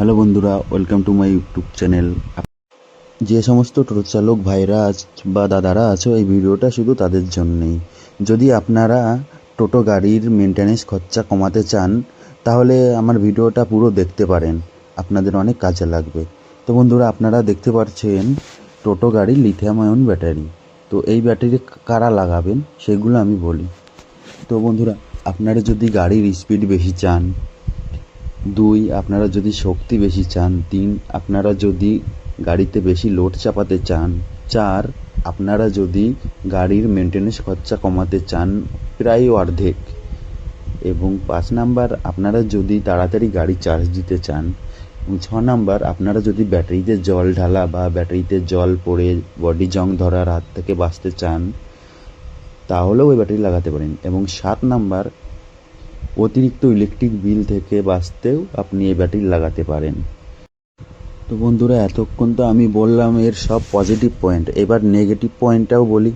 Hello বন্ধুরা welcome to my YouTube channel যে সমস্ত টোটো চালক ভাইরা বা দাদারা আছো, এই ভিডিওটা শুধু তাদের জন্যেই। যদি আপনারা টোটো গাড়ির মেনটেন্যান্স খরচা কমাতে চান, তাহলে আমার ভিডিওটা পুরো দেখতে পারেন। আপনাদের অনেক কাজে লাগবে। তো বন্ধুরা, আপনারা দেখতে পাচ্ছেন টোটো গাড়ির লিথিয়াম আয়ন ব্যাটারি তো এই ব্যাটারি কারা লাগাবেন, সেগুলো আমি বলি। তো বন্ধুরা, আপনারা যদি গাড়ির স্পিড বেশি চান দুই, আপনারা যদি শক্তি বেশি চান। তিন, আপনারা যদি গাড়িতে বেশি লোড চাপাতে চান। চার, আপনারা যদি গাড়ির মেনটেন্যান্স খরচা কমাতে চান, প্রায় অর্ধেক। এবং পাঁচ নাম্বার, আপনারা যদি তাড়াতাড়ি গাড়ি চার্জ দিতে চান ছ নাম্বার, আপনারা যদি ব্যাটারিতে জল ঢালা বা ব্যাটারিতে জল পড়ে বডি জং ধরার হাত থেকে বাঁচতে চান, তাহলেও ওই ব্যাটারি লাগাতে পারেন। এবং সাত নাম্বার অতিরিক্ত ইলেকট্রিক বিল থেকে বাঁচতেও আপনি এই ব্যাটারি লাগাতে পারেন। তো বন্ধুরা, এতক্ষণ তো আমি বললাম এর সব পজিটিভ পয়েন্ট এবার নেগেটিভ পয়েন্টটাও বলি।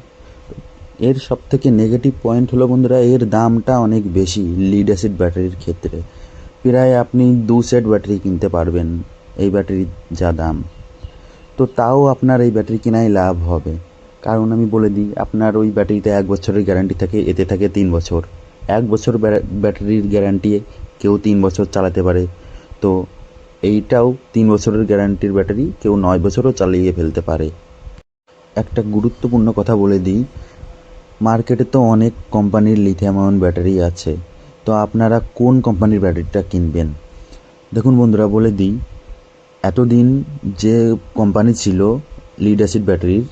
এর সব থেকে নেগেটিভ পয়েন্ট হলো বন্ধুরা, এর দামটা অনেক বেশি লিড অ্যাসিড ব্যাটারির ক্ষেত্রে। প্রায় আপনি দু সেট ব্যাটারি কিনতে পারবেন এই ব্যাটারির যা দাম। তো তাও আপনার এই ব্যাটারি কেনাই লাভ হবে। কারণ আমি বলে দিই, আপনার ওই ব্যাটারিতে এক বছরের গ্যারান্টি থাকে, এতে থাকে তিন বছর। এক বছর ব্যাটারির গ্যারান্টি কেউ তিন বছর চালাতে পারে। তো এইটাও তিন বছরের গ্যারান্টির ব্যাটারি কেউ নয় বছরও চালিয়ে ফেলতে পারে। একটা গুরুত্বপূর্ণ কথা বলে দিই, মার্কেটে তো অনেক কোম্পানির লিথিয়াম আয়ন ব্যাটারি আছে। তো আপনারা কোন কোম্পানির ব্যাটারিটা কিনবেন? দেখুন বন্ধুরা, বলে দিই, এতদিন যে কোম্পানি ছিল লিড অ্যাসিড ব্যাটারির,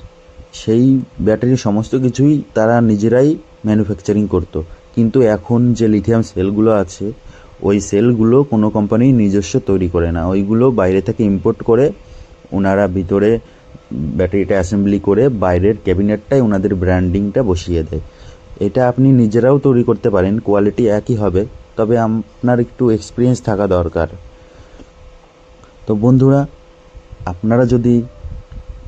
সেই ব্যাটারির সমস্ত কিছুই তারা নিজেরাই ম্যানুফ্যাকচারিং করতো। কিন্তু এখন যে লিথিয়াম সেলগুলো আছে, ওই সেলগুলো কোনো কোম্পানি নিজস্ব তৈরি করে না। ওইগুলো বাইরে থেকে ইম্পোর্ট করে ওনারা ভিতরে ব্যাটারিটা অ্যাসেম্বলি করে বাইরের ক্যাবিনেটটায় ওনাদের ব্র্যান্ডিংটা বসিয়ে দেয়। এটা আপনি নিজেরাও তৈরি করতে পারেন কোয়ালিটি একই হবে, তবে আপনার একটু এক্সপিরিয়েন্স থাকা দরকার। তো বন্ধুরা, আপনারা যদি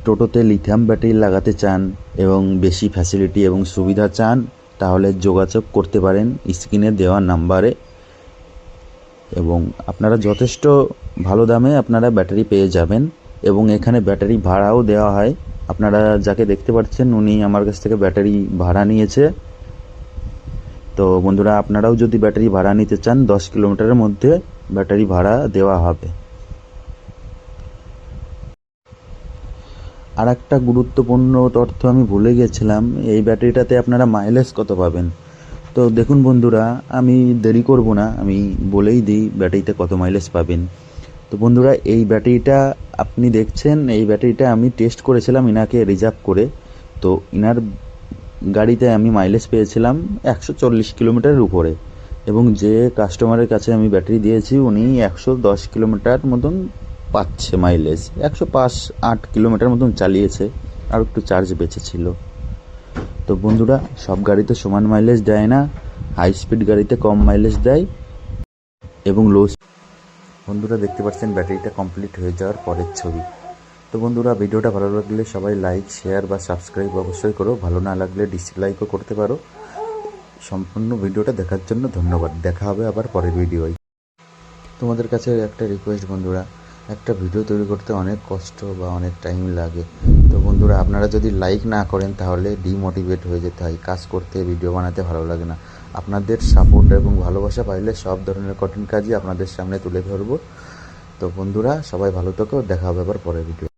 টোটোতে লিথিয়াম ব্যাটারি লাগাতে চান এবং বেশি ফ্যাসিলিটি এবং সুবিধা চান তাহলে যোগাযোগ করতে পারেন স্ক্রিনে দেওয়া নাম্বারে। এবং আপনারা যথেষ্ট ভালো দামে আপনারা ব্যাটারি পেয়ে যাবেন এবং এখানে ব্যাটারি ভাড়াও দেওয়া হয়। আপনারা যাকে দেখতে পাচ্ছেন উনি আমার কাছ থেকে ব্যাটারি ভাড়া নিয়েছে। তো বন্ধুরা, আপনারাও যদি ব্যাটারি ভাড়া নিতে চান, দশ কিলোমিটারের মধ্যে ব্যাটারি ভাড়া দেওয়া হবে। আর একটা গুরুত্বপূর্ণ তথ্য আমি ভুলে গেছিলাম, এই ব্যাটারিটাতে আপনারা মাইলেজ কত পাবেন? তো দেখুন বন্ধুরা, আমি দেরি করব না, আমি বলেই দিই ব্যাটারিতে কত মাইলেজ পাবেন। তো বন্ধুরা, এই ব্যাটারিটা আপনি দেখছেন, এই ব্যাটারিটা আমি টেস্ট করেছিলাম ইনাকে রিজার্ভ করে। তো ইনার গাড়িতে আমি মাইলেজ পেয়েছিলাম একশো চল্লিশ কিলোমিটারের উপরে। এবং যে কাস্টমারের কাছে আমি ব্যাটারি দিয়েছি, উনি একশো দশ কিলোমিটার মতন পাচ্ছে মাইলেজ একশো পাঁচ, আট কিলোমিটার মতন চালিয়েছে, আর একটু চার্জ বেঁচেছিল। তো বন্ধুরা, সব গাড়িতে সমান মাইলেজ দেয় না হাই স্পিড গাড়িতে কম মাইলেজ দেয়, এবং লো বন্ধুরা, দেখতে পাচ্ছেন ব্যাটারিটা কমপ্লিট হয়ে যাওয়ার পরের ছবি। তো বন্ধুরা, ভিডিওটা ভালো লাগলে সবাই লাইক শেয়ার বা সাবস্ক্রাইব অবশ্যই করো। ভালো না লাগলে ডিসলাইকও করতে পারো। সম্পূর্ণ ভিডিওটা দেখার জন্য ধন্যবাদ। দেখা হবে আবার পরের ভিডিওয় তোমাদের কাছে একটা রিকোয়েস্ট বন্ধুরা একটা ভিডিও তৈরি করতে অনেক কষ্ট বা অনেক টাইম লাগে। তো বন্ধুরা, আপনারা যদি লাইক না করেন, তাহলে ডিমোটিভেট হয়ে যেতে হয়। কাজ করতে ভিডিও বানাতে ভালো লাগে না। আপনাদের সাপোর্ট এবং ভালোবাসা পাইলে সব ধরনের কঠিন কাজই আপনাদের সামনে তুলে ধরবো। তো বন্ধুরা, সবাই ভালো থাকো। দেখা হবে আবার পরের ভিডিও